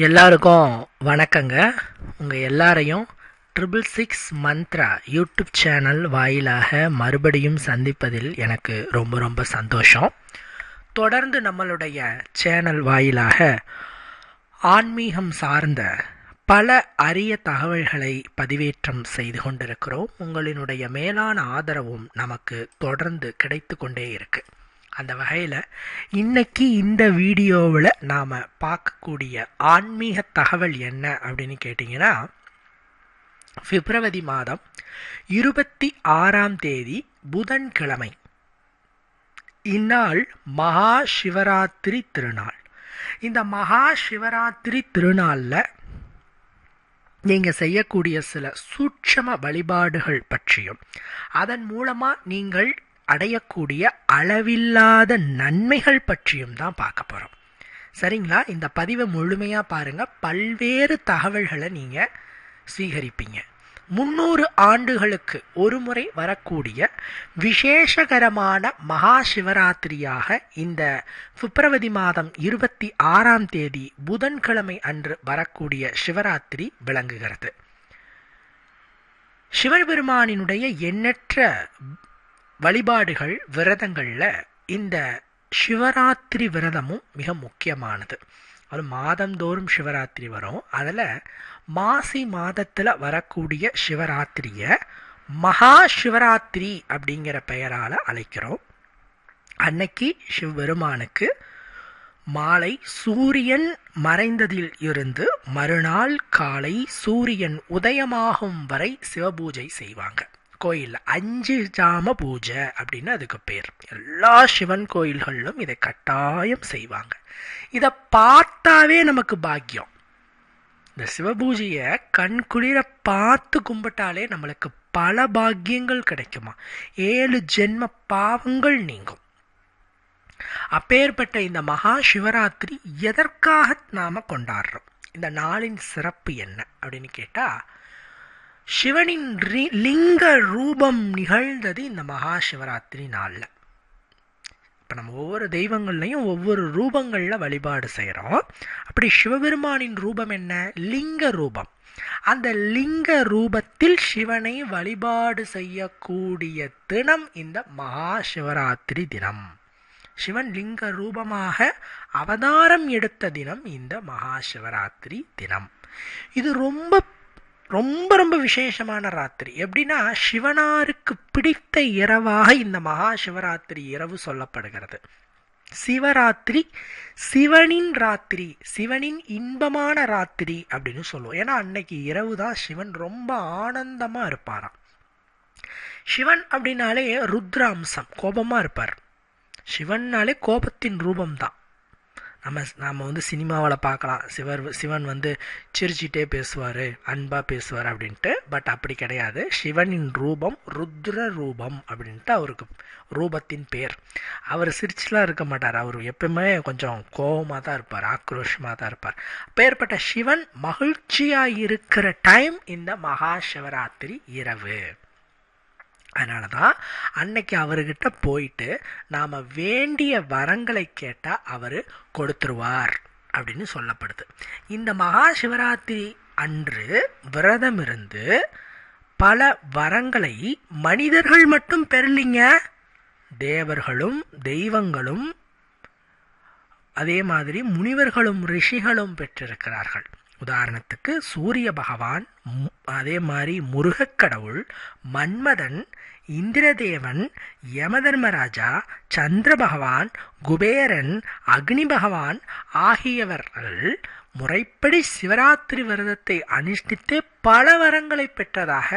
எல்லாருக்கும் வணக்கங்க. உங்கள் எல்லாரையும் triple six Mantra YouTube channel வாயிலாக மறுபடியும் சந்திப்பதில் எனக்கு ரொம்ப ரொம்ப சந்தோஷம். தொடர்ந்து நம்மளுடைய சேனல் வாயிலாக ஆன்மீகம் சார்ந்த பல அரிய தகவல்களை பதிவேற்றம் செய்து கொண்டிருக்கிறோம். உங்களினுடைய மேலான ஆதரவும் நமக்கு தொடர்ந்து கிடைத்து கொண்டே இருக்குது அந்த வகையில் இன்னைக்கு இந்த வீடியோவில் நாம் பார்க்கக்கூடிய ஆன்மீக தகவல் என்ன அப்படின்னு கேட்டிங்கன்னா பிப்ரவரி மாதம் இருபத்தி ஆறாம் தேதி புதன்கிழமை. இந்நாள் மகா சிவராத்திரி திருநாள். இந்த மகா சிவராத்திரி திருநாளில் நீங்கள் செய்யக்கூடிய சில சூட்சம வழிபாடுகள் பற்றியும் அதன் மூலமாக நீங்கள் அடையக்கூடிய அளவில்லாத நன்மைகள் பற்றியும் தான் பார்க்க போகிறோம் சரிங்களா? இந்த பதிவை முழுமையாக பாருங்கள் பல்வேறு தகவல்களை நீங்கள் ஸ்வீகரிப்பீங்க முன்னூறு ஆண்டுகளுக்கு ஒரு முறை வரக்கூடிய விசேஷகரமான மகா சிவராத்திரியாக இந்த பிப்ரவரி மாதம் இருபத்தி ஆறாம் தேதி புதன்கிழமை அன்று வரக்கூடிய சிவராத்திரி விளங்குகிறது. சிவபெருமானினுடைய எண்ணற்ற வழிபாடுகள் விரதங்களில் இந்த சிவராத்திரி விரதமும் மிக முக்கியமானது. அது மாதந்தோறும் சிவராத்திரி வரும். அதில் மாசி மாதத்தில் வரக்கூடிய சிவராத்திரியை மகா சிவராத்திரி அப்படிங்கிற பெயரால் அழைக்கிறோம். அன்னைக்கு சிவபெருமானுக்கு மாலை சூரியன் மறைந்ததில் இருந்து மறுநாள் காலை சூரியன் உதயமாகும் வரை சிவபூஜை செய்வாங்க. கோயில் அஞ்சு ஜாம பூஜை அப்படின்னு அதுக்கு பேர். எல்லா சிவன் கோயில்களிலும் இதை கட்டாயம் செய்வாங்க. இதை பார்த்தாவே நமக்கு பாக்கியம். இந்த சிவபூஜையை கண் குளிர பார்த்து கும்பிட்டாலே நம்மளுக்கு பல பாக்கியங்கள் கிடைக்குமா? ஏழு ஜென்ம பாவங்கள் நீங்கும். அப்பேற்பட்ட இந்த மகா சிவராத்திரி எதற்காக நாம கொண்டாடுறோம்? இந்த நாளின் சிறப்பு என்ன அப்படின்னு கேட்டால் சிவனின் லிங்க ரூபம் நிகழ்ந்தது இந்த மகா சிவராத்திரி நாளில். இப்போ நம்ம ஒவ்வொரு தெய்வங்கள்லையும் ஒவ்வொரு ரூபங்களில் வழிபாடு செய்கிறோம் அப்படி சிவபெருமானின் ரூபம் என்ன? லிங்க ரூபம். அந்த லிங்க ரூபத்தில் சிவனை வழிபாடு செய்யக்கூடிய தினம் இந்த மகா சிவராத்திரி தினம். சிவன் லிங்க ரூபமாக அவதாரம் எடுத்த தினம் இந்த மகா சிவராத்திரி தினம். இது ரொம்ப ரொம்ப ரொம்ப விசேஷமான ராத்திரி. எப்படின்னா சிவனாருக்கு பிடித்த இரவாக இந்த மகா சிவராத்திரி இரவு சொல்லப்படுகிறது. சிவராத்திரி சிவனின் ராத்திரி சிவனின் இன்பமான ராத்திரி அப்படின்னு சொல்லுவோம். ஏன்னா அன்னைக்கு இரவு தான் சிவன் ரொம்ப ஆனந்தமாக இருப்பாராம். சிவன் அப்படின்னாலே ருத்ராம்சம் கோபமாக இருப்பார். சிவன்னாலே கோபத்தின் ரூபம்தான். நம்ம நாம் வந்து சினிமாவில் பார்க்கலாம். சிவர் சிவன் வந்து சிரிச்சிட்டே பேசுவார் அன்பாக பேசுவார் அப்படின்ட்டு. பட் அப்படி கிடையாது. சிவனின் ரூபம் ருத்ர ரூபம் அப்படின்ட்டு அவருக்கு ரூபத்தின் பேர். அவர் சிரிச்சுலாம் இருக்க மாட்டார். அவர் எப்பவுமே கொஞ்சம் கோபமாக தான் இருப்பார் ஆக்ரோஷமாக தான் இருப்பார். அப்பேற்பட்ட சிவன் மகிழ்ச்சியாக இருக்கிற டைம் இந்த மகா சிவராத்திரி இரவு. அதனால தான் அன்னைக்கு அவர்கிட்ட போயிட்டு நாம் வேண்டிய வரங்களை கேட்டால் அவர் கொடுத்துருவார் அப்படின்னு சொல்லப்படுது. இந்த மகா சிவராத்திரி அன்று விரதம் இருந்து பல வரங்களை மனிதர்கள் மட்டும் பெறலிங்க. தேவர்களும் தெய்வங்களும் அதே மாதிரி முனிவர்களும் ரிஷிகளும் பெற்றிருக்கிறார்கள். உதாரணத்துக்கு சூரிய பகவான் அதே மாதிரி முருகக்கடவுள் மன்மதன் இந்திரதேவன் யமதர்மராஜா சந்திர பகவான் குபேரன் அக்னி பகவான் ஆகியவர்கள் முறைப்படி சிவராத்திரி விரதத்தை அனுஷ்டித்து பல வரங்களை பெற்றதாக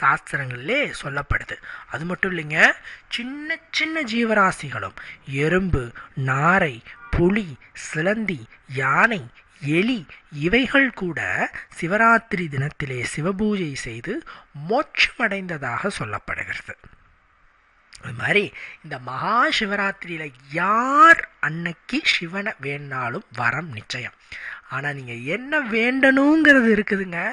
சாஸ்திரங்களிலே சொல்லப்படுது. அது மட்டும் இல்லைங்க சின்ன சின்ன ஜீவராசிகளும் எறும்பு நாரை புலி சிலந்தி யானை எலி இவைகள் கூட சிவராத்திரி தினத்திலே சிவபூஜை செய்து மோட்சமடைந்ததாக சொல்லப்படுகிறது. அது மாதிரி இந்த மகா சிவராத்திரியில் யார் அன்னைக்கு சிவனை வேணாலும் வரம் நிச்சயம். ஆனால் நீங்கள் என்ன வேண்டணுங்கிறது இருக்குதுங்க.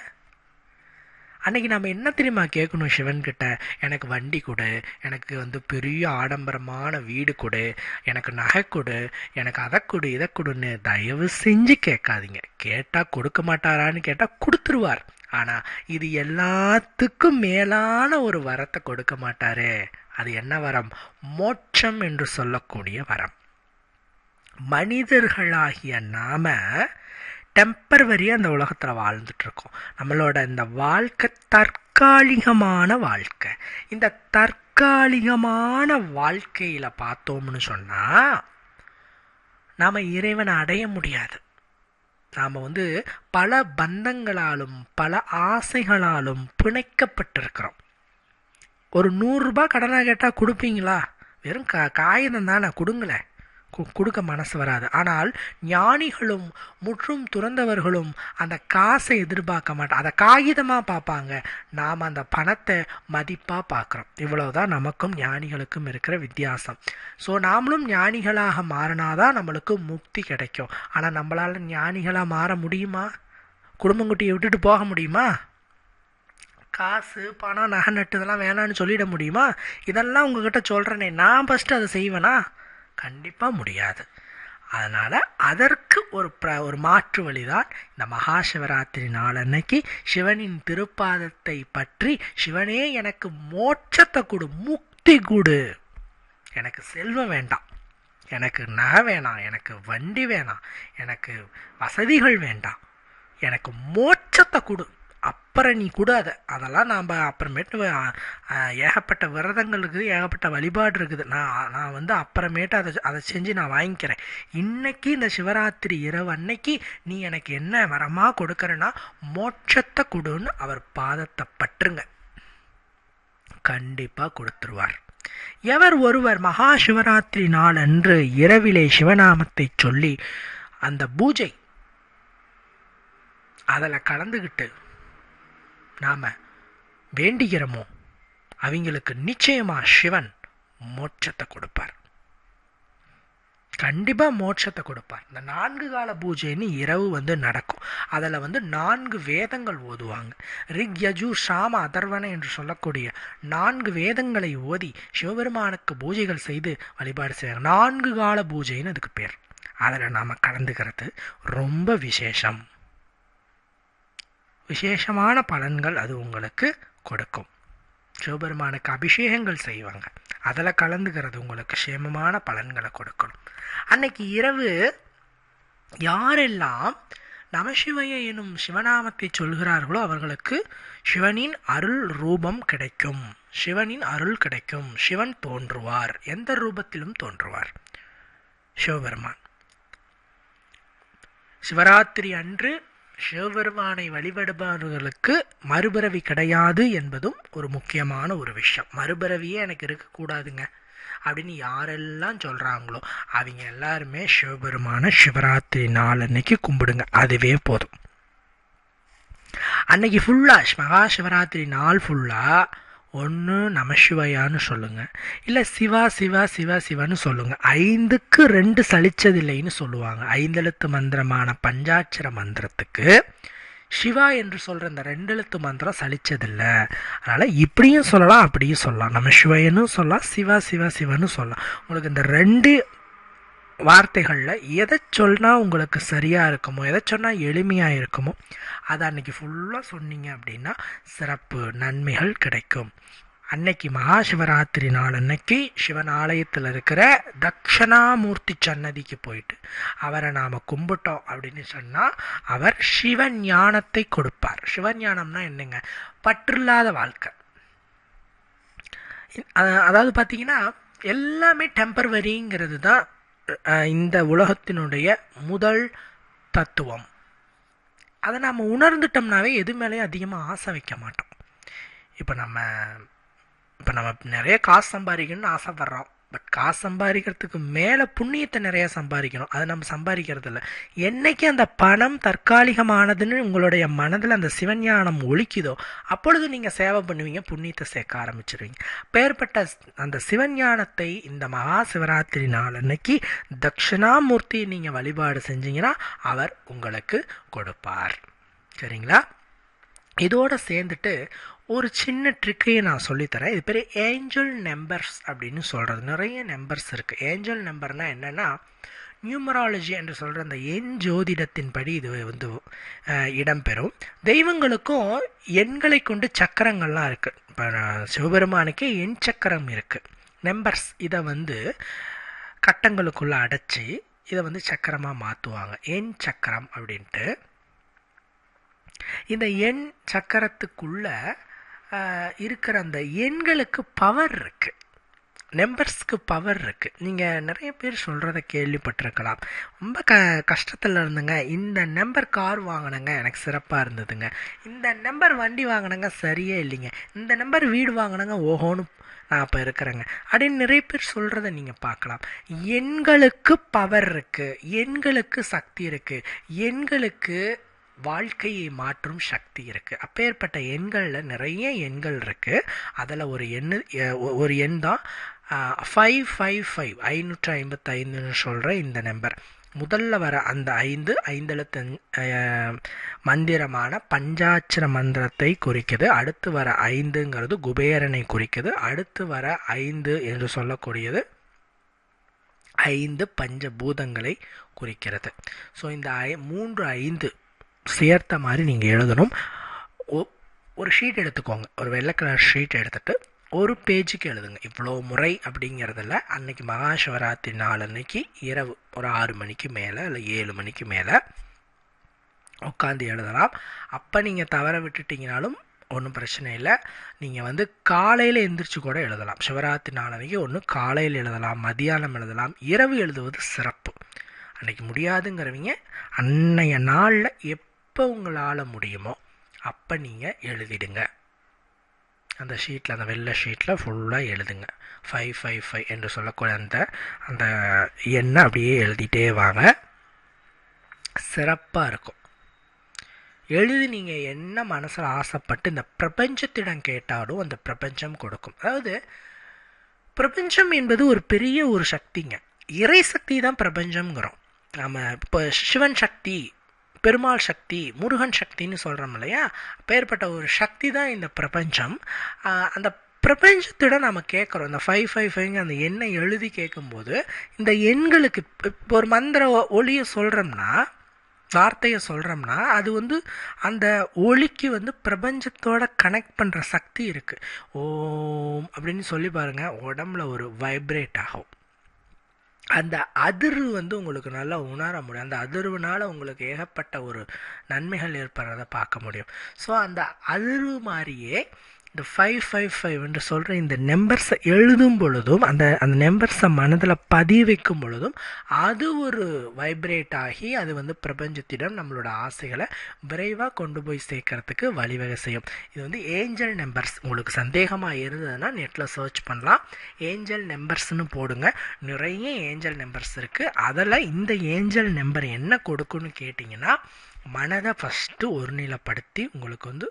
அன்னைக்கு நம்ம என்ன தெரியுமா கேட்கணும் சிவன்கிட்ட? எனக்கு வண்டி கொடு எனக்கு வந்து பெரிய ஆடம்பரமான வீடு கொடு எனக்கு நகை கொடு எனக்கு அதை கொடு இதை கொடுன்னு தயவு செஞ்சு கேட்காதீங்க. கேட்டால் கொடுக்க மாட்டாரான்னு கேட்டால் கொடுத்துருவார். ஆனால் இது எல்லாத்துக்கும் மேலான ஒரு வரத்தை கொடுக்க மாட்டாரு. அது என்ன வரம்? மோட்சம் என்று சொல்லக்கூடிய வரம். மனிதர்களாகிய நாம டெம்பரவரியாக அந்த உலகத்தில் வாழ்ந்துட்டுருக்கோம். நம்மளோட இந்த வாழ்க்கை தற்காலிகமான வாழ்க்கை. இந்த தற்காலிகமான வாழ்க்கையில் பார்த்தோம்னு சொன்னால் நாம் இறைவனை அடைய முடியாது. நாம் வந்து பல பந்தங்களாலும் பல ஆசைகளாலும் பிணைக்கப்பட்டிருக்கிறோம். ஒரு நூறுரூபா கடனாக கேட்டால் கொடுப்பீங்களா? வெறும் கா காகிதம் தானே கொடுங்களேன். கொடுக்க மனசு வராது. ஆனால் ஞானிகளும் முற்றும் துறந்தவர்களும் அந்த காசை எதிர்பார்க்க மாட்டாங்க அதை காகிதமாக பார்ப்பாங்க. நாம் அந்த பணத்தை மதிப்பாக பார்க்குறோம். இவ்வளவுதான் நமக்கும் ஞானிகளுக்கும் இருக்கிற வித்தியாசம். ஸோ நாமளும் ஞானிகளாக மாறினாதான் நம்மளுக்கு முக்தி கிடைக்கும். ஆனால் நம்மளால் ஞானிகளாக மாற முடியுமா? குடும்பங்குட்டியை விட்டுட்டு போக முடியுமா? காசு பணம் நகை நட்டு இதெல்லாம் வேணான்னு சொல்லிட முடியுமா? இதெல்லாம் உங்ககிட்ட சொல்கிறேனே நான் ஃபஸ்ட்டு அதை செய்வேனா? கண்டிப்பாக முடியாது. அதனால் அதற்கு ஒரு ப்ர ஒரு மாற்று வழிதான் இந்த மகா சிவராத்திரி நாளன்னைக்கு சிவனின் திருப்பாதத்தை பற்றி சிவனே எனக்கு மோட்சத்தை கொடு முக்தி கொடு. எனக்கு செல்வம் வேண்டாம். எனக்கு நகை வேணாம். எனக்கு வண்டி வேணாம். எனக்கு வசதிகள் வேண்டாம். எனக்கு மோட்சத்தை கொடு. அப்புறம் நீ கூட அதை. அதெல்லாம் நாம் அப்புறமேட்டு ஏகப்பட்ட விரதங்கள் இருக்குது ஏகப்பட்ட வழிபாடு இருக்குது. நான் நான் வந்து அப்புறமேட்டு அதை அதை செஞ்சு நான் வாங்கிக்கிறேன். இன்றைக்கி இந்த சிவராத்திரி இரவு அன்னைக்கு நீ எனக்கு என்ன வரமாக கொடுக்குறேன்னா மோட்சத்தை கொடுன்னு அவர் பாதத்தை பற்றுங்க. கண்டிப்பாக கொடுத்துருவார். எவர் ஒருவர் மகா சிவராத்திரி நாள் அன்று இரவிலே சிவநாமத்தை சொல்லி அந்த பூஜை அதில் கலந்துக்கிட்டு நாம் வேண்டுகிறோமோ அவங்களுக்கு நிச்சயமாக சிவன் மோட்சத்தை கொடுப்பார். கண்டிப்பாக மோட்சத்தை கொடுப்பார். இந்த நான்கு கால பூஜைன்னு இரவு வந்து நடக்கும். அதில் வந்து நான்கு வேதங்கள் ஓதுவாங்க. ரிக் யஜு சாம அதர்வன என்று சொல்லக்கூடிய நான்கு வேதங்களை ஓதி சிவபெருமானுக்கு பூஜைகள் செய்து வழிபாடு செய்வாங்க நான்கு கால பூஜைன்னு அதுக்கு பேர். அதில் நாம் கலந்துக்கிறது ரொம்ப விசேஷம். விசேஷமான பலன்கள் அது உங்களுக்கு கொடுக்கும். சிவபெருமானுக்கு அபிஷேகங்கள் செய்வாங்க. அதில் கலந்துக்கிறது உங்களுக்கு சேமமான பலன்களை கொடுக்கணும். அன்னைக்கு இரவு யாரெல்லாம் நமசிவய எனும் சிவநாமத்தை சொல்கிறார்களோ அவர்களுக்கு சிவனின் அருள் ரூபம் கிடைக்கும். சிவனின் அருள் கிடைக்கும். சிவன் தோன்றுவார். எந்த ரூபத்திலும் தோன்றுவார். சிவபெருமான். சிவராத்திரி அன்று சிவபெருமானை வழிபடுபவர்களுக்கு மறுபிறவி கிடையாது என்பதும் ஒரு முக்கியமான ஒரு விஷயம். மறுபிறவியே எனக்கு இருக்கக்கூடாதுங்க. அப்படின்னு யாரெல்லாம் சொல்கிறாங்களோ அவங்க எல்லாருமே சிவபெருமான சிவராத்திரி நாள் அன்னைக்கு கும்பிடுங்க. அதுவே போதும். அன்னைக்கு ஃபுல்லாக மகா சிவராத்திரி நாள் ஃபுல்லாக ஒன்று நமசிவாயான்னு சொல்லுங்கள் இல்லை சிவா சிவா சிவா சிவான்னு சொல்லுங்கள் ஐந்துக்கு ரெண்டு சலிச்சதில்லைன்னு சொல்லுவாங்க. ஐந்தெழுத்து மந்திரமான பஞ்சாட்சர மந்திரத்துக்கு சிவா என்று சொல்கிற இந்த ரெண்டு எழுத்து மந்திரம் சலிச்சதில்லை. அதனால் இப்படியும் சொல்லலாம் அப்படியும் சொல்லலாம். நம்ம சிவையனும் சொல்லலாம் சிவா சிவா சிவன்னு சொல்லலாம். உங்களுக்கு இந்த ரெண்டு வார்த்தைகளில் எதை சொன்னால் உங்களுக்கு சரியாக இருக்குமோ எதை சொன்னால் எளிமையாக இருக்குமோ அதை அன்னைக்கு ஃபுல்லாக சொன்னீங்க அப்படின்னா சிறப்பு நன்மைகள் கிடைக்கும். அன்னைக்கு மகா சிவராத்திரி நாள் அன்னைக்கு சிவன் ஆலயத்தில் இருக்கிற தக்ஷணாமூர்த்தி சன்னதிக்கு போயிட்டு அவரை நாம் கும்பிட்டோம் அப்படின்னு சொன்னால் அவர் சிவஞானத்தை கொடுப்பார். சிவஞானம்னா என்னங்க? பற்றில்லாத வாழ்க்கை. அதாவது பார்த்தீங்கன்னா எல்லாமே டெம்பரவரிங்கிறது தான் இந்த உலகத்தினுடைய முதல் தத்துவம். அதை நாம் உணர்ந்துட்டோம்னாவே எது மேலேயும் அதிகமாக ஆசை வைக்க மாட்டோம். இப்போ நம்ம இப்போ நம்ம நிறைய காசு சம்பாதிக்கணும்னு ஆசைப்பட்றோம். பட் காசு சம்பாதிக்கிறதுக்கு மேலே புண்ணியத்தை நிறைய சம்பாதிக்கணும். அதை நம்ம சம்பாதிக்கிறது இல்லை என்னைக்கு அந்த பணம் தற்காலிகமானதுன்னு உங்களுடைய மனதில் அந்த சிவஞானம் ஒழிக்குதோ அப்பொழுது நீங்கள் சேவை பண்ணுவீங்க புண்ணியத்தை சேர்க்க ஆரம்பிச்சிருவீங்க. பேர்பட்ட அந்த சிவஞானத்தை இந்த மகா சிவராத்திரி நாள் அன்னைக்கு தட்சிணாமூர்த்தியை நீங்கள் வழிபாடு செஞ்சீங்கன்னா அவர் உங்களுக்கு கொடுப்பார். சரிங்களா? இதோடு சேர்ந்துட்டு ஒரு சின்ன ட்ரிக்கையும் நான் சொல்லித்தரேன். இது பேர் ஏஞ்சல் நம்பர்ஸ் அப்படின்னு சொல்கிறது நிறைய நம்பர்ஸ் இருக்குது ஏஞ்சல் நம்பர்னால் என்னென்னா நியூமராலஜி என்று சொல்கிற அந்த எண் ஜோதிடத்தின்படி இது வந்து இடம்பெறும். தெய்வங்களுக்கும் எண்களை கொண்டு சக்கரங்கள்லாம் இருக்குது இப்போ சிவபெருமானுக்கே எண் சக்கரம் இருக்குது நம்பர்ஸ் இதை வந்து கட்டங்களுக்குள்ளே அடைச்சி இதை வந்து சக்கரமாக மாற்றுவாங்க எண் சக்கரம் அப்படின்ட்டு. இந்த எண் சக்கரத்துக்குள்ளே இருக்கிற அந்த எண்களுக்கு பவர் இருக்குது நம்பர்ஸ்க்கு பவர் இருக்குது நீங்கள் நிறைய பேர் சொல்கிறத கேள்விப்பட்டிருக்கலாம். ரொம்ப க கஷ்டத்தில் இருந்துங்க. இந்த நம்பர் கார் வாங்கினங்க. எனக்கு சிறப்பாக இருந்ததுங்க. இந்த நம்பர் வண்டி வாங்கினங்க சரியே இல்லைங்க. இந்த நம்பர் வீடு வாங்கினங்க ஓஹோன்னு நான் இப்போ இருக்கிறேங்க. அப்படின்னு நிறைய பேர் சொல்கிறத நீங்கள் பார்க்கலாம். எண்களுக்கு பவர் இருக்குது எண்களுக்கு சக்தி இருக்குது எண்களுக்கு வாழ்க்கையை மாற்றும் சக்தி இருக்குது அப்பேற்பட்ட எண்களில் நிறைய எண்கள் இருக்குது அதில் ஒரு எண்ணு ஒரு எண் தான் ஃபைவ் ஃபைவ் ஃபைவ் ஐநூற்றி ஐம்பத்தைந்துன்னு சொல்கிற இந்த நம்பர் முதல்ல வர அந்த ஐந்து ஐந்தெழுத்து மந்திரமான பஞ்சாட்சர மந்திரத்தை குறிக்குது. அடுத்து வர ஐந்துங்கிறது குபேரனை குறிக்குது. அடுத்து வர ஐந்து என்று சொல்லக்கூடியது ஐந்து பஞ்சபூதங்களை குறிக்கிறது. ஸோ இந்த ஐ மூன்று ஐந்து சேர்த்த மாதிரி நீங்கள் எழுதணும். ஒரு ஷீட் எடுத்துக்கோங்க. ஒரு வெள்ளை கலர் ஷீட் எடுத்துகிட்டு ஒரு பேஜுக்கு எழுதுங்க. இவ்வளோ முறை அப்படிங்கிறதில்ல அன்னைக்கு மகா சிவராத்திரி நாள் அன்னைக்கு இரவு ஒரு ஆறு மணிக்கு மேலே இல்லை ஏழு மணிக்கு மேலே உட்காந்து எழுதலாம். அப்போ நீங்கள் தவற விட்டுட்டிங்கனாலும் ஒன்றும் பிரச்சனை இல்லை. நீங்கள் வந்து காலையில் எந்திரிச்சு கூட எழுதலாம். சிவராத்திரி நாள் அன்றைக்கி ஒன்று காலையில் எழுதலாம் மதியானம் எழுதலாம் இரவு எழுதுவது சிறப்பு. அன்றைக்கி முடியாதுங்கிறவங்க அன்னைய நாளில் எப் எப்போ உங்களால் முடியுமோ அப்போ நீங்கள் எழுதிடுங்க. அந்த ஷீட்டில் அந்த வெள்ளை ஷீட்டில் ஃபுல்லாக எழுதுங்க. ஃபைவ் ஃபைவ் ஃபைவ் என்று சொல்லக்கூடிய அந்த அந்த எண்ணை அப்படியே எழுதிட்டே வாங்க. சிறப்பாக இருக்கும். எழுதி நீங்கள் என்ன மனசில் ஆசைப்பட்டு இந்த பிரபஞ்சத்திடம் கேட்டாலும் அந்த பிரபஞ்சம் கொடுக்கும். அதாவது பிரபஞ்சம் என்பது ஒரு பெரிய ஒரு சக்திங்க. இறை சக்தி தான் பிரபஞ்சம்ங்கிறோம். நம்ம இப்போ சிவன் சக்தி பெருமாள் சக்தி முருகன் சக்தின்னு சொல்கிறோம் இல்லையா? அப்பேற்பட்ட ஒரு சக்தி தான் இந்த பிரபஞ்சம். அந்த பிரபஞ்சத்திடம் நம்ம கேட்குறோம் இந்த ஃபைவ் ஃபைவ் ஃபைவ்ங்க அந்த எண்ணை எழுதி கேட்கும்போது இந்த எண்களுக்கு இப்போ ஒரு மந்திர ஒளியை சொல்கிறோம்னா வார்த்தையை சொல்கிறோம்னா அது வந்து அந்த ஒளிக்கு வந்து பிரபஞ்சத்தோட கனெக்ட் பண்ணுற சக்தி இருக்குது ஓம் அப்படின்னு சொல்லி பாருங்கள் உடம்புல ஒரு வைப்ரேட் ஆகும். அந்த அதிர்வு வந்து உங்களுக்கு நல்லா உணர முடியும். அந்த அதிர்வுனால் உங்களுக்கு ஏகப்பட்ட ஒரு நன்மைகள் ஏற்படுறத பார்க்க முடியும். ஸோ அந்த அதிர்வு மாதிரியே இந்த ஃபைவ் ஃபைவ் ஃபைவ் என்று சொல்கிற இந்த நம்பர்ஸை எழுதும் பொழுதும் அந்த அந்த நம்பர்ஸை மனதில் பதிய வைக்கும் பொழுதும் அது ஒரு வைப்ரேட் ஆகி அது வந்து பிரபஞ்சத்திடம் நம்மளோட ஆசைகளை விரைவாக கொண்டு போய் சேர்க்கறதுக்கு வழிவகை செய்யும். இது வந்து ஏஞ்சல் நம்பர்ஸ் உங்களுக்கு சந்தேகமாக இருந்ததுன்னா நெட்டில் சர்ச் பண்ணலாம். ஏஞ்சல் நம்பர்ஸ்னு போடுங்க. நிறைய ஏஞ்சல் நம்பர்ஸ் இருக்குது அதில் இந்த ஏஞ்சல் நம்பர் என்ன கொடுக்குன்னு கேட்டிங்கன்னா மனதை ஃபஸ்ட்டு ஒருநிலைப்படுத்தி உங்களுக்கு வந்து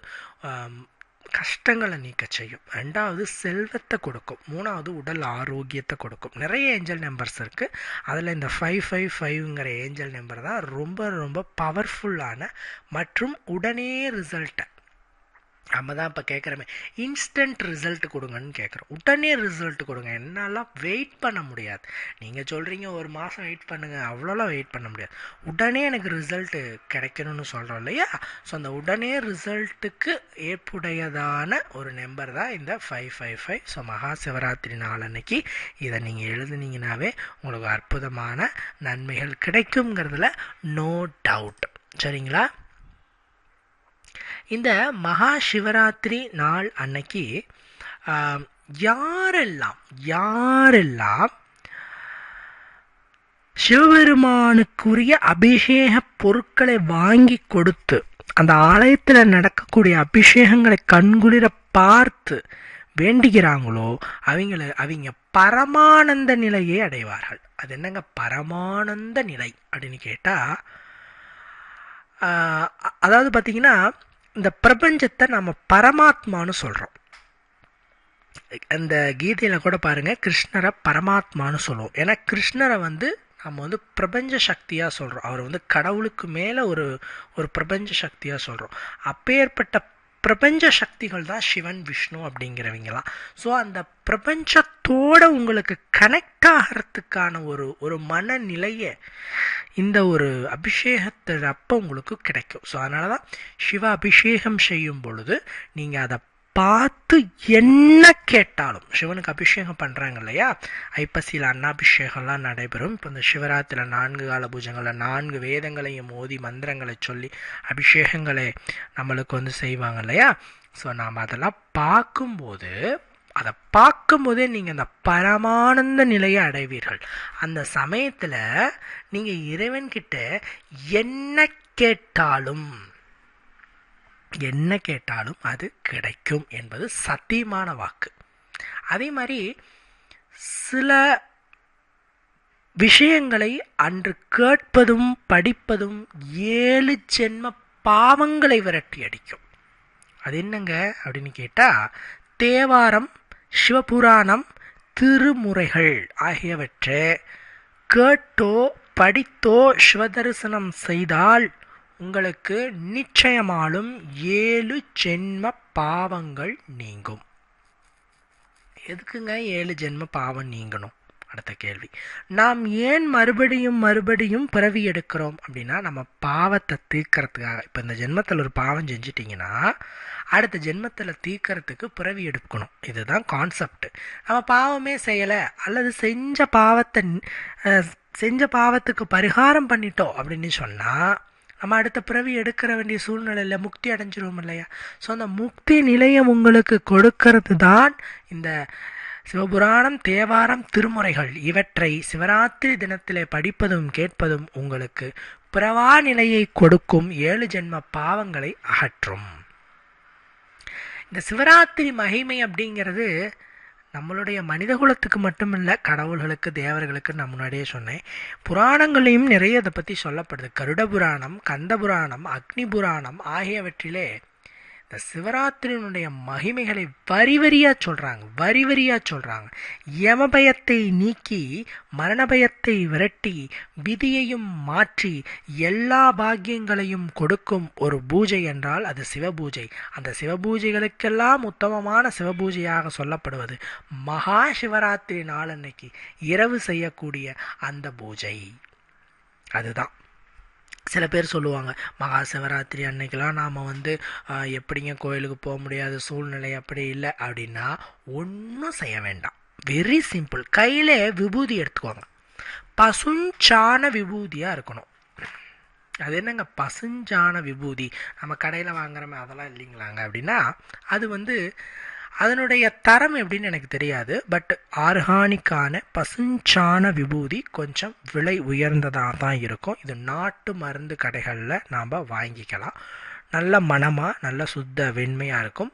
கஷ்டங்களை நீக்க செய்யும். ரெண்டாவது செல்வத்தை கொடுக்கும். மூணாவது உடல் ஆரோக்கியத்தை கொடுக்கும். நிறைய ஏஞ்சல் நம்பர்ஸ் இருக்குது அதில் இந்த ஃபைவ் ஃபைவ் ஃபைவ்ங்கிற ஏஞ்சல் நம்பர் தான் ரொம்ப ரொம்ப பவர்ஃபுல்லான மற்றும் உடனே ரிசல்ட்டை நம்ம தான் இப்போ கேட்குறோமே இன்ஸ்டன்ட் ரிசல்ட் கொடுங்கன்னு கேட்குறோம் உடனே ரிசல்ட் கொடுங்க. என்னெல்லாம் வெயிட் பண்ண முடியாது. நீங்கள் சொல்கிறீங்க ஒரு மாதம் வெயிட் பண்ணுங்கள் அவ்வளோலாம் வெயிட் பண்ண முடியாது. உடனே எனக்கு ரிசல்ட்டு கிடைக்கணும்னு சொல்கிறோம் இல்லையா? ஸோ அந்த உடனே ரிசல்ட்டுக்கு ஏற்புடையதான ஒரு நம்பர் தான் இந்த ஃபைவ் ஃபைவ் ஃபைவ் ஸோ மகா சிவராத்திரி நாள் அன்னைக்கு இதை நீங்கள் எழுதுனீங்கனாவே உங்களுக்கு அற்புதமான நன்மைகள் கிடைக்குங்கிறதுல நோ டவுட் சரிங்களா? இந்த மகா சிவராத்திரி நாள் அன்னைக்கு யாரெல்லாம் யாரெல்லாம் சிவபெருமானுக்குரிய அபிஷேக பொருட்களை வாங்கி கொடுத்து அந்த ஆலயத்தில் நடக்கக்கூடிய அபிஷேகங்களை கண்குளிர பார்த்து வேண்டுகிறாங்களோ அவங்கள அவங்க பரமானந்த நிலையை அடைவார்கள். அது என்னங்க பரமானந்த நிலை அப்படின்னு கேட்டால் அதாவது பார்த்தீங்கன்னா இந்த பிரபஞ்சத்தை நம்ம பரமாத்மான்னு சொல்கிறோம் அந்த கீதையில் கூட பாருங்கள் கிருஷ்ணரை பரமாத்மான்னு சொல்லுவோம். ஏன்னா கிருஷ்ணரை வந்து நம்ம வந்து பிரபஞ்ச சக்தியாக சொல்கிறோம் அவர் வந்து கடவுளுக்கு மேலே ஒரு ஒரு பிரபஞ்ச சக்தியாக சொல்கிறோம் அப்பேற்பட்ட பிரபஞ்ச சக்திகள் தான் சிவன் விஷ்ணு அப்படிங்கிறவங்களாம் ஸோ அந்த பிரபஞ்சத்தோட உங்களுக்கு கனெக்ட் ஆகிறதுக்கான ஒரு ஒரு மனநிலையை இந்த ஒரு அபிஷேகத்தை அப்போ உங்களுக்கு கிடைக்கும். ஸோ அதனால தான் சிவ அபிஷேகம் செய்யும் பொழுது நீங்கள் அதை பார்த்து என்ன கேட்டாலும் சிவனுக்கு அபிஷேகம் பண்ணுறாங்க இல்லையா? ஐப்பசியில் அன்னாபிஷேகம்லாம் நடைபெறும். இப்போ இந்த சிவராத்திரியில் நான்கு கால பூஜைகளில் நான்கு வேதங்களையும் மோதி மந்திரங்களை சொல்லி அபிஷேகங்களை நம்மளுக்கு வந்து செய்வாங்க இல்லையா? ஸோ நாம் அதெல்லாம் பார்க்கும்போது அதை பார்க்கும்போதே நீங்கள் அந்த பரமானந்த நிலையை அடைவீர்கள். அந்த சமயத்தில் நீங்கள் இறைவன்கிட்ட என்ன கேட்டாலும் என்ன கேட்டாலும் அது கிடைக்கும் என்பது சத்தியமான வாக்கு. அதே மாதிரி சில விஷயங்களை அன்று கேட்பதும் படிப்பதும் ஏழு ஜென்ம பாவங்களை விரட்டி அடிக்கும். அது என்னங்க அப்படின்னு கேட்டால் தேவாரம் சிவபுராணம் திருமுறைகள் ஆகியவற்றை கேட்டோ படித்தோ சிவதரிசனம் செய்தால் உங்களுக்கு நிச்சயமாலும் ஏழு ஜென்ம பாவங்கள் நீங்கும். எதுக்குங்க ஏழு ஜென்ம பாவம் நீங்கணும்? அடுத்த கேள்வி. நாம் ஏன் மறுபடியும் மறுபடியும் பிறவி எடுக்கிறோம்? அப்படின்னா நம்ம பாவத்தை தீர்க்கறதுக்காக. இப்போ இந்த ஜென்மத்தில் ஒரு பாவம் செஞ்சிட்டிங்கன்னா அடுத்த ஜென்மத்தில் தீர்க்கறதுக்கு பிறவி எடுக்கணும். இதுதான் கான்செப்ட் நம்ம பாவமே செய்யலை அல்லது செஞ்ச பாவத்தை செஞ்ச பாவத்துக்கு பரிகாரம் பண்ணிட்டோம் அப்படின்னு சொன்னால் நம்ம அடுத்த பிறவி எடுக்கிற வேண்டிய சூழ்நிலையில் முக்தி அடைஞ்சிருவோம் இல்லையா? ஸோ அந்த முக்தி நிலையை உங்களுக்கு கொடுக்கறது தான் இந்த சிவபுராணம் தேவாரம் திருமுறைகள். இவற்றை சிவராத்திரி தினத்திலே படிப்பதும் கேட்பதும் உங்களுக்கு பிறவா நிலையை கொடுக்கும் ஏழு ஜென்ம பாவங்களை அகற்றும். இந்த சிவராத்திரி மகிமை அப்படிங்கிறது நம்மளுடைய மனித குலத்துக்கு மட்டுமில்ல கடவுள்களுக்கு தேவர்களுக்கு நான் முன்னாடியே சொன்னேன். புராணங்களையும் நிறைய இதை பற்றி சொல்லப்படுது. கருட புராணம் கந்த புராணம் அக்னி புராணம் ஆகியவற்றிலே இந்த சிவராத்திரியினுடைய மகிமைகளை வரி வரியாக சொல்கிறாங்க வரி வரியாக சொல்கிறாங்க யமபயத்தை நீக்கி மரணபயத்தை விரட்டி விதியையும் மாற்றி எல்லா பாக்கியங்களையும் கொடுக்கும் ஒரு பூஜை என்றால் அது சிவபூஜை. அந்த சிவபூஜைகளுக்கெல்லாம் உத்தமமான சிவபூஜையாக சொல்லப்படுவது மகா சிவராத்திரி நாளன்னைக்கு இரவு செய்யக்கூடிய அந்த பூஜை. அதுதான். சில பேர் சொல்லுவாங்க மகா சிவராத்திரி அன்னைக்கெலாம் நாம் வந்து எப்படிங்க கோயிலுக்கு போக முடியாத சூழ்நிலை அப்படி இல்லை. அப்படின்னா ஒன்றும் செய்ய வேண்டாம். வெரி சிம்பிள் கையில் விபூதி எடுத்துக்கோங்க. பசுஞ்சான விபூதியாக இருக்கணும். அது என்னங்க? பசுஞ்சான விபூதி. நம்ம கடையில் வாங்குறோமே அதெல்லாம் இல்லைங்களாங்க அப்படின்னா அது வந்து அதனுடைய தரம் எப்படின்னு எனக்கு தெரியாது பட் ஆர்கானிக்கான பசுஞ்சான விபூதி கொஞ்சம் விலை உயர்ந்ததாக தான் இருக்கும். இது நாட்டு மருந்து கடைகளில் நாம் வாங்கிக்கலாம். நல்ல மனமாக நல்ல சுத்த வெண்மையாக இருக்கும்.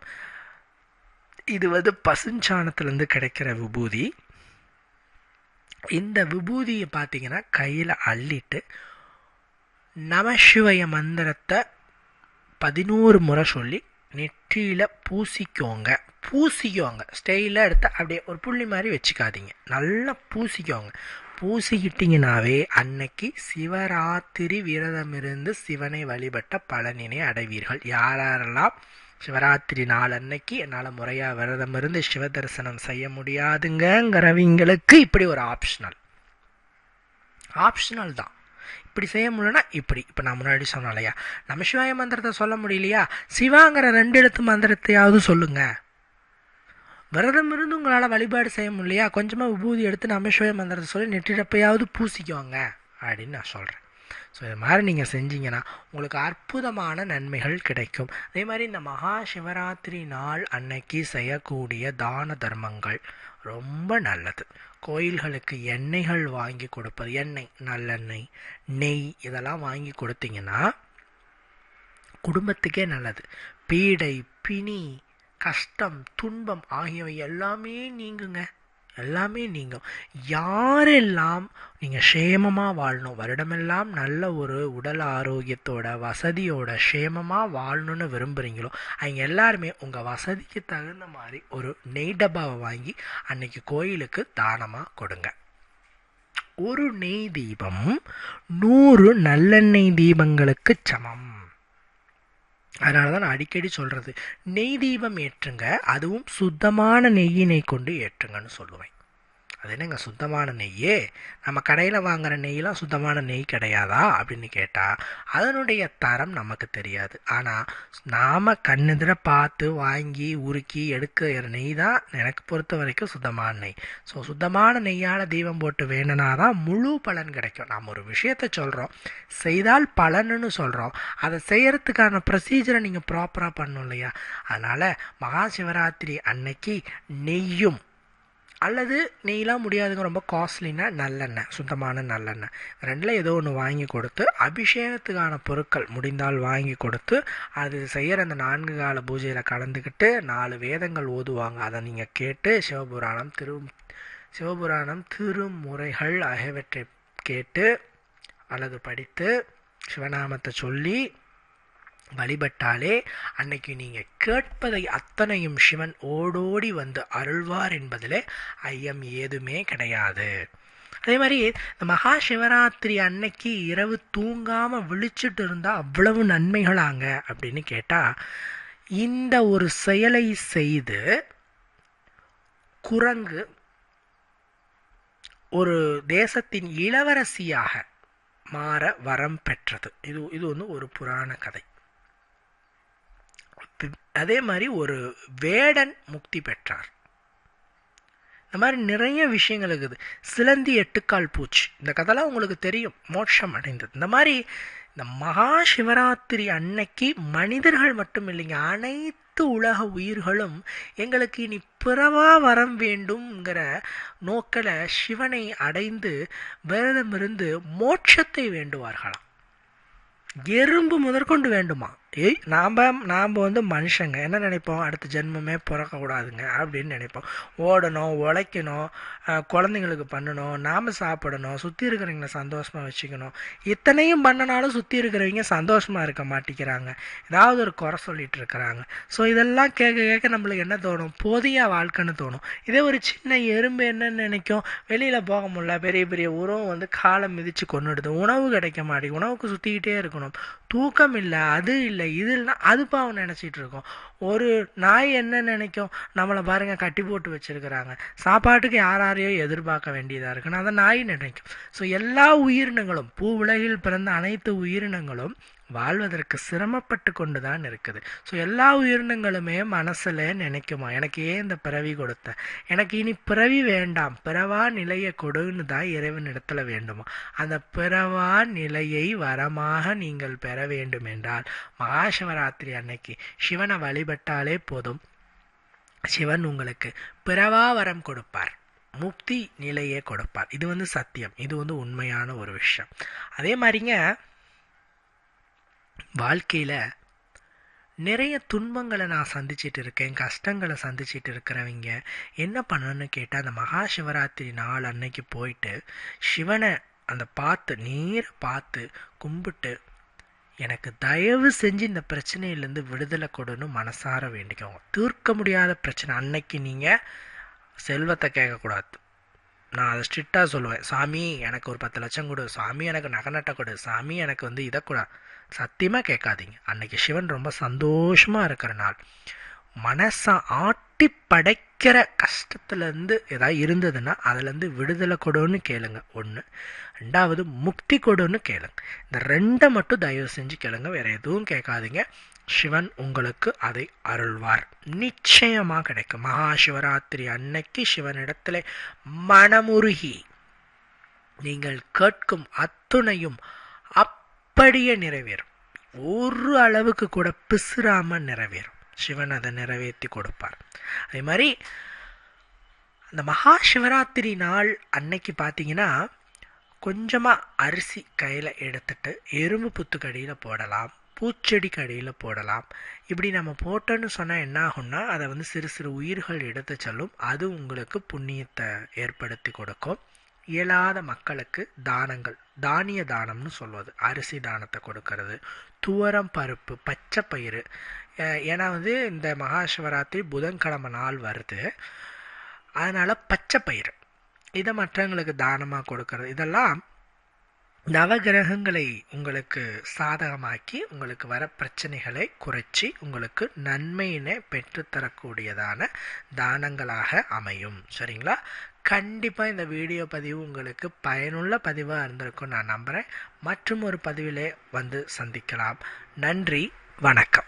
இது வந்து பசுஞ்சாணத்துலேருந்து கிடைக்கிற விபூதி. இந்த விபூதியை பார்த்தீங்கன்னா கையில் அள்ளிட்டு நமசிவய மந்திரத்தை பதினோரு முறை சொல்லி நெற்றியில் பூசிக்கோங்க. பூசிக்கோங்க. ஸ்டைலாக எடுத்து அப்படியே ஒரு புள்ளி மாதிரி வச்சுக்காதீங்க. நல்லா பூசிக்கோங்க. பூசிக்கிட்டிங்கனாவே அன்னைக்கு சிவராத்திரி விரதம் இருந்து சிவனை வழிபட்ட பலனினை அடைவீர்கள். யாரெல்லாம் சிவராத்திரி நாள் அன்னைக்கு என்னால் முறையாக விரதம் இருந்து சிவ தரிசனம் செய்ய முடியாதுங்கிறவங்களுக்கு இப்படி ஒரு ஆப்ஷனல் ஆப்ஷனல் தான். இப்படி செய்ய முடியலன்னா இப்படி. இப்போ நான் முன்னாடி சொன்னேன் இல்லையா? நம்ம சிவாய மந்திரத்தை சொல்ல முடியலையா? சிவாங்கிற ரெண்டு எழுத்து மந்திரத்தையாவது சொல்லுங்க. விரதம் இருந்து உங்களால் வழிபாடு செய்ய முடியலையா? கொஞ்சமாக விபூதி எடுத்து நம்ம சிவாய மந்திரத்தை சொல்லி நெற்றிடப்பையாவது பூசிக்கோங்க அப்படின்னு நான் சொல்கிறேன் ஸோ இது மாதிரி நீங்கள் செஞ்சீங்கன்னா உங்களுக்கு அற்புதமான நன்மைகள் கிடைக்கும். அதே மாதிரி இந்த மகா சிவராத்திரி நாள் அன்னைக்கு செய்யக்கூடிய தான தர்மங்கள் ரொம்ப நல்லது. கோயில்களுக்கு எண்ணெய்கள் வாங்கி கொடுப்பது. எண்ணெய் நல்லெண்ணெய் நெய் இதெல்லாம் வாங்கி கொடுத்தீங்கன்னா குடும்பத்துக்கே நல்லது. பீடை பிணி கஷ்டம் துன்பம் ஆகியவை எல்லாமே நீங்குங்க. எல்லாமே நீங்கும். யாரெல்லாம் நீங்கள் க்ஷேமமாக வாழணும் வருடமெல்லாம் நல்ல ஒரு உடல் ஆரோக்கியத்தோட வசதியோட க்ஷேமமாக வாழணும்னு விரும்புகிறீங்களோ அவங்க எல்லாருமே உங்கள் வசதிக்கு தகுந்த மாதிரி ஒரு நெய் டப்பாவை வாங்கி அன்னைக்கு கோயிலுக்கு தானமாக கொடுங்க. ஒரு நெய் தீபம் நூறு நல்லெண்ணெய் தீபங்களுக்கு சமம். அதனால தான் நான் அடிக்கடி சொல்கிறது நெய் தீபம் ஏற்றுங்க. அதுவும் சுத்தமான நெய்யினை கொண்டு ஏற்றுங்கன்னு சொல்லுவேன். அது என்னங்க சுத்தமான நெய்யே? நம்ம கடையில் வாங்குற நெய்யெலாம் சுத்தமான நெய் கிடையாதா? அப்படின்னு கேட்டால் அதனுடைய தரம் நமக்கு தெரியாது. ஆனால் நாம் கண்ணெதிர பார்த்து வாங்கி உருக்கி எடுக்கிற நெய் தான் எனக்கு பொறுத்த வரைக்கும் சுத்தமான நெய். ஸோ சுத்தமான நெய்யால் தீபம் போட்டு வேணும்னா தான் முழு பலன் கிடைக்கும். நாம் ஒரு விஷயத்த சொல்கிறோம் செய்தால் பலன்னு சொல்கிறோம் அதை செய்கிறதுக்கான ப்ரொசீஜரை நீங்கள் ப்ராப்பராக பண்ணணும் இல்லையா? அதனால் மகா சிவராத்திரி அன்னைக்கு நெய்யும் அல்லது நெய்லாம் முடியாதுங்க ரொம்ப காஸ்ட்லினா நல்லெண்ணெய் சுத்தமான நல்லெண்ணெய். ரெண்டில் ஏதோ ஒன்று வாங்கி கொடுத்து அபிஷேகத்துக்கான பொருட்கள் முடிந்தால் வாங்கி கொடுத்து அது செய்கிற அந்த நான்கு கால பூஜையில் கலந்துக்கிட்டு நாலு வேதங்கள் ஓதுவாங்க. அதை நீங்கள் கேட்டு சிவபுராணம் திரு சிவபுராணம் திருமுறைகள் ஆகியவற்றை கேட்டு அல்லது படித்து சிவநாமத்தை சொல்லி வழிபட்டாலே அன்னைக்கு நீங்கள் கேட்பதை அத்தனையும் சிவன் ஓடோடி வந்து அருள்வார் என்பதில் ஐயம் ஏதுமே கிடையாது. அதே மாதிரி இந்த மகா சிவராத்திரி அன்னைக்கு இரவு தூங்காமல் விழிச்சிட்டு இருந்தால் அவ்வளவு நன்மைகளாங்க அப்படின்னு கேட்டால் இந்த ஒரு செயலை செய்து குரங்கு ஒரு தேசத்தின் இளவரசியாக மாற வரம் பெற்றது. இது இது வந்து ஒரு புராண கதை. அதே மாதிரி ஒரு வேடன் முக்தி பெற்றார். இந்த மாதிரி நிறைய விஷயங்கள் இருக்குது. சிலந்தி எட்டுக்கால் பூச்சி. இந்த கதைலாம் உங்களுக்கு தெரியும். மோட்சம் அடைந்தது. இந்த மாதிரி இந்த மகா சிவராத்திரி அன்னைக்கு மனிதர்கள் மட்டும் இல்லைங்க. அனைத்து உலக உயிர்களும் எங்களுக்கு இனி பிறவா வரம் வேண்டும்ங்கிற நோக்கில் சிவனை அடைந்து விரதமிருந்து மோட்சத்தை வேண்டுவார்களாம். எறும்பு முதற்கொண்டு வேண்டுமா? ஏய் நாம் நாம் வந்து மனுஷங்க. என்ன நினைப்போம்? அடுத்த ஜென்மமே பிறக்கக்கூடாதுங்க அப்படின்னு நினைப்போம். ஓடணும் உழைக்கணும் குழந்தைங்களுக்கு பண்ணணும் நாம் சாப்பிடணும் சுற்றி இருக்கிறவங்கள சந்தோஷமாக வச்சுக்கணும். இத்தனையும் பண்ணனாலும் சுற்றி இருக்கிறவங்க சந்தோஷமாக இருக்க மாட்டேங்கிறாங்க. ஏதாவது ஒரு குறை சொல்லிட்டு இருக்கிறாங்க. ஸோ இதெல்லாம் கேட்க கேட்க நம்மளுக்கு என்ன தோணும்? போதிய வாழ்க்கைன்னு தோணும். இதே ஒரு சின்ன எறும்பு என்னன்னு நினைக்கும். வெளியில் போக முடியல. பெரிய பெரிய உறவும் வந்து காலை மிதித்து கொண்டுடுது உணவு கிடைக்க மாட்டேங்குது. உணவுக்கு சுற்றிக்கிட்டே இருக்கணும். தூக்கம் இல்லை அது இல்லை. இல்லை இல்லை அது பாவம் நினச்சிட்டு இருக்கோம். ஒரு நாய் என்ன நினைக்கும்? நம்மளை பாருங்க கட்டி போட்டு வச்சிருக்கிறாங்க. சாப்பாட்டுக்கு யார் யாரையோ எதிர்பார்க்க வேண்டியதாக இருக்குன்னு அதை நாய் நினைக்கும். ஸோ எல்லா உயிரினங்களும் பூ உலகில் பிறந்த அனைத்து உயிரினங்களும் வாழ்வதற்கு சிரமப்பட்டு கொண்டு தான் இருக்குது. ஸோ எல்லா உயிரினங்களுமே மனசில் நினைக்குமா? எனக்கு ஏன் இந்த பிறவி கொடுத்த? எனக்கு இனி பிறவி வேண்டாம். பிறவா நிலையை கொடுன்னு தான் இறைவன் இடத்துல வேண்டுமா? அந்த பிறவா நிலையை வரமாக நீங்கள் பெற வேண்டும் என்றால் மகாசிவராத்திரி அன்னைக்கு சிவனை வழிபட்டாலே போதும். சிவன் உங்களுக்கு பிறவா வரம் கொடுப்பார். முக்தி நிலையே கொடுப்பார். இது வந்து சத்தியம். இது வந்து உண்மையான ஒரு விஷயம். அதே மாதிரிங்க வாழ்க்கையில் நிறைய துன்பங்களை நான் சந்திச்சிட்டு இருக்கேன் கஷ்டங்களை சந்திச்சிட்டு இருக்கிறவங்க என்ன பண்ணணும்னு கேட்டால் அந்த மகா சிவராத்திரி நாள் அன்னைக்கு போயிட்டு சிவனை அந்த பார்த்து நீரை பார்த்து கும்பிட்டு எனக்கு தயவு செஞ்சு இந்த பிரச்சனையிலேருந்து விடுதலை கொடுன்னு மனசார வேண்டிக்கோங்க. தீர்க்க முடியாத பிரச்சனை. அன்னைக்கு நீங்கள் செல்வத்தை கேட்கக்கூடாது. நான் அதை ஸ்ட்ரிக்டாக சொல்லுவேன். சாமி எனக்கு ஒரு பத்து லட்சம் கொடு. சாமி எனக்கு நகை நட்டை கொடு. சாமி எனக்கு வந்து இதை கூட. சத்தியமாக கேட்காதீங்க. அன்னைக்கு சிவன் ரொம்ப சந்தோஷமாக இருக்கிற நாள். மனசை ஆட்டி படைக்கிற கஷ்டத்துலேருந்து ஏதாவது இருந்ததுன்னா அதுலேருந்து விடுதலை கொடுன்னு கேளுங்க. ஒன்று ரெண்டாவது முக்தி கொடுன்னு கேளுங்க. இந்த ரெண்டை மட்டும் தயவு செஞ்சு கேளுங்க. வேறு எதுவும் கேட்காதீங்க. சிவன் உங்களுக்கு அதை அருள்வார். நிச்சயமாக கிடைக்கும். மகா சிவராத்திரி அன்னைக்கு சிவனிடத்துல மனமுருகி நீங்கள் கேட்கும் அத்துணையும் அப்படியே நிறைவேறும். ஒரு அளவுக்கு கூட பிசுறாம நிறைவேறும். சிவன் அதை நிறைவேற்றி கொடுப்பார். அதே மாதிரி அந்த மகா சிவராத்திரி நாள் அன்னைக்கு பார்த்தீங்கன்னா கொஞ்சமாக அரிசி கையில் எடுத்துட்டு எறும்பு புத்துக்கடியில் போடலாம் பூச்செடி கடியில் போடலாம். இப்படி நம்ம போட்டோன்னு சொன்னால் என்ன ஆகும்னா அதை வந்து சிறு சிறு உயிர்கள் எடுத்து செல்லும். அது உங்களுக்கு புண்ணியத்தை ஏற்படுத்தி கொடுக்கும். இயலாத மக்களுக்கு தானங்கள் தானிய தானம்னு சொல்வது அரிசி தானத்தை கொடுக்கறது துவரம் பருப்பு பச்சை பயிறு. ஏன்னா வந்து இந்த மகா சிவராத்திரி புதன்கிழமை நாள் வருது. அதனால் பச்சை பயிறு. இதை மற்றவங்களுக்கு தானமாக கொடுக்கறது. இதெல்லாம் நவகிரகங்களை உங்களுக்கு சாதகமாக்கி உங்களுக்கு வர பிரச்சனைகளை குறைச்சி உங்களுக்கு நன்மையினை பெற்றுத்தரக்கூடியதான தானங்களாக அமையும். சரிங்களா? கண்டிப்பாக இந்த வீடியோ பதிவு உங்களுக்கு பயனுள்ள பதிவாக இருந்திருக்கும் நான் நம்புகிறேன் மற்றும் ஒரு பதிவிலே வந்து சந்திக்கலாம். நன்றி வணக்கம்.